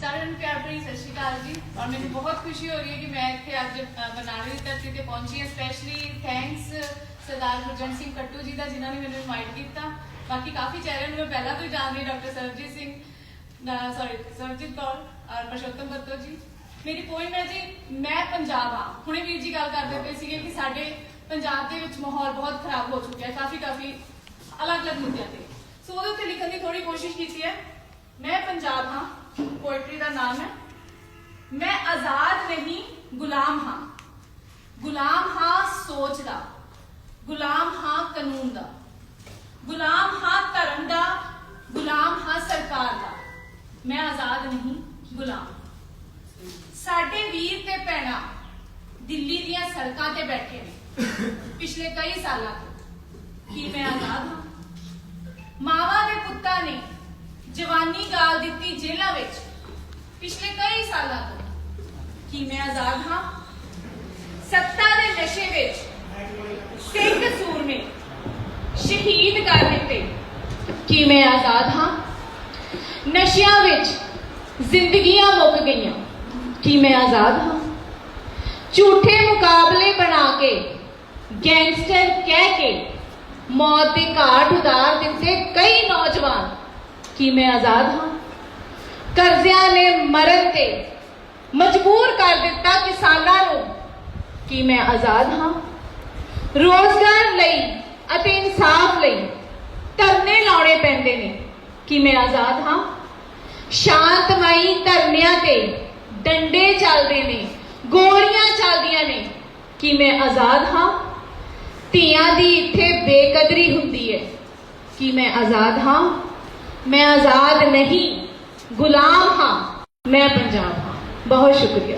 ਸਾਰਿਆਂ ਨੂੰ ਪਿਆਰ ਭਰੀ ਸਤਿ ਸ਼੍ਰੀ ਅਕਾਲ ਜੀ। ਔਰ ਮੈਨੂੰ ਬਹੁਤ ਖੁਸ਼ੀ ਹੋ ਰਹੀ ਹੈ ਕਿ ਮੈਂ ਇੱਥੇ ਅੱਜ ਅ, ਦੀ ਧਰਤੀ ਤੇ ਪਹੁੰਚੀ ਹਾਂ। ਸਪੈਸ਼ਲੀ ਥੈਂਕਸ ਸਰਦਾਰ ਗੁਰਜੰਟ ਸਿੰਘ ਕੱਟੂ ਜੀ ਦਾ ਜਿਨ੍ਹਾਂ ਨੇ ਮੈਨੂੰ ਇਨਵਾਈਟ ਕੀਤਾ। ਬਾਕੀ ਕਾਫੀ ਚਿਹਰਿਆਂ ਨੂੰ ਮੈਂ ਪਹਿਲਾਂ ਤੋਂ ਹੀ ਜਾਣਦੀ ਡਾਕਟਰ ਸਰਬਜੀਤ ਸਿੰਘ ਸੌਰੀ ਸਰਬਜੀਤ ਕੌਰ ਔਰ ਪਰਸ਼ੋਤਮ ਬੱਤੋ ਜੀ। ਮੇਰੀ ਪੁਆਇੰਟ ਹੈ ਜੀ ਮੈਂ ਪੰਜਾਬ ਆ ਹੁਣੇ ਵੀਰ ਜੀ ਗੱਲ ਕਰਦੇ ਪਏ ਸੀਗੇ ਕਿ ਸਾਡੇ ਪੰਜਾਬ ਦੇ ਵਿੱਚ ਮਾਹੌਲ ਬਹੁਤ ਖਰਾਬ ਹੋ ਚੁੱਕਿਆ ਹੈ ਕਾਫੀ ਕਾਫੀ ਅਲੱਗ-ਅਲੱਗ ਮੁੱਦਿਆਂ ਤੇ। ਸੋ ਉਹਦੇ ਉੱਤੇ ਲਿਖਣ ਦੀ ਥੋੜੀ ਕੋਸ਼ਿਸ਼ ਕੀਤੀ ਹੈ। ਮੈਂ ਪੰਜਾਬ ਹਾਂ ਪੋਇਟਰੀ ਦਾ ਨਾਮ ਹੈ ਮੈਂ ਆਜ਼ਾਦ ਨਹੀਂ ਗੁਲਾਮ ਹਾਂ ਗੁਲਾਮ ਹਾਂ ਸੋਚ ਦਾ ਗੁਲਾਮ ਹਾਂ ਕਾਨੂੰਨ ਦਾ ਗੁਲਾਮ ਹਾਂ ਧਰਮ ਦਾ ਗੁਲਾਮ ਹਾਂ ਸਰਕਾਰ ਦਾ ਮੈਂ ਆਜ਼ਾਦ ਨਹੀਂ ਗੁਲਾਮ ਸਾਡੇ ਵੀਰ ਤੇ ਭੈਣਾਂ ਦਿੱਲੀ ਦੀਆਂ ਸੜਕਾਂ ਤੇ ਬੈਠੇ ਨੇ ਪਿਛਲੇ ਕਈ ਸਾਲਾਂ ਤੋਂ ਕੀ ਮੈਂ ਆਜ਼ਾਦ ਹਾਂ ਮਾਵਾਂ ਦੇ ਪੁੱਤਾਂ ਨੇ ਜਵਾਨੀ ਗਾਲ ਦਿੱਤੀ ਜੇਲ੍ਹਾਂ ਵਿੱਚ ਪਿਛਲੇ ਕਈ ਸਾਲਾਂ ਤੋਂ ਕੀ ਮੈਂ ਆਜ਼ਾਦ ਹਾਂ ਸੱਤਾ ਦੇ ਨਸ਼ੇ ਵਿੱਚ ਸਿੰਘ ਸੂਰਮੇ ਸ਼ਹੀਦ ਕਰ ਦਿੱਤੇ ਕੀ ਮੈਂ ਆਜ਼ਾਦ ਹਾਂ ਨਸ਼ਿਆਂ ਵਿੱਚ ਜ਼ਿੰਦਗੀਆਂ ਮੁੱਕ ਗਈਆਂ ਕੀ ਮੈਂ ਆਜ਼ਾਦ ਹਾਂ ਝੂਠੇ ਮੁਕਾਬਲੇ ਬਣਾ ਕੇ ਗੈਂਗਸਟਰ ਕਹਿ ਕੇ ਮੌਤ ਦੇ ਘਾਟ ਉਤਾਰ ਦਿੱਤੇ ਕਈ ਨੌਜਵਾਨ ਕੀ ਮੈਂ ਆਜ਼ਾਦ ਹਾਂ ਕਰਜ਼ਿਆਂ ਨੇ ਮਰਨ ਤੇ ਮਜਬੂਰ ਕਰ ਦਿੱਤਾ ਕਿਸਾਨਾਂ ਨੂੰ ਕੀ ਮੈਂ ਆਜ਼ਾਦ ਹਾਂ ਰੋਜ਼ਗਾਰ ਲਈ ਅਤੇ ਇਨਸਾਫ ਲਈ ਧਰਨੇ ਲਾਉਣੇ ਪੈਂਦੇ ਨੇ ਕੀ ਮੈਂ ਆਜ਼ਾਦ ਹਾਂ ਸ਼ਾਂਤਮਈ ਧਰਨਿਆਂ ਤੇ ਡੰਡੇ ਚੱਲਦੇ ਨੇ ਗੋਲੀਆਂ ਚੱਲਦੀਆਂ ਨੇ ਕੀ ਮੈਂ ਆਜ਼ਾਦ ਹਾਂ ਧੀਆਂ ਦੀ ਇੱਥੇ ਬੇਕਦਰੀ ਹੁੰਦੀ ਹੈ ਕੀ ਮੈਂ ਆਜ਼ਾਦ ਹਾਂ ਮੈਂ ਆਜ਼ਾਦ ਨਹੀਂ ਗੁਲਾਮ ਹਾਂ ਮੈਂ ਪੰਜਾਬ ਹਾਂ ਬਹੁਤ ਸ਼ੁਕਰੀਆ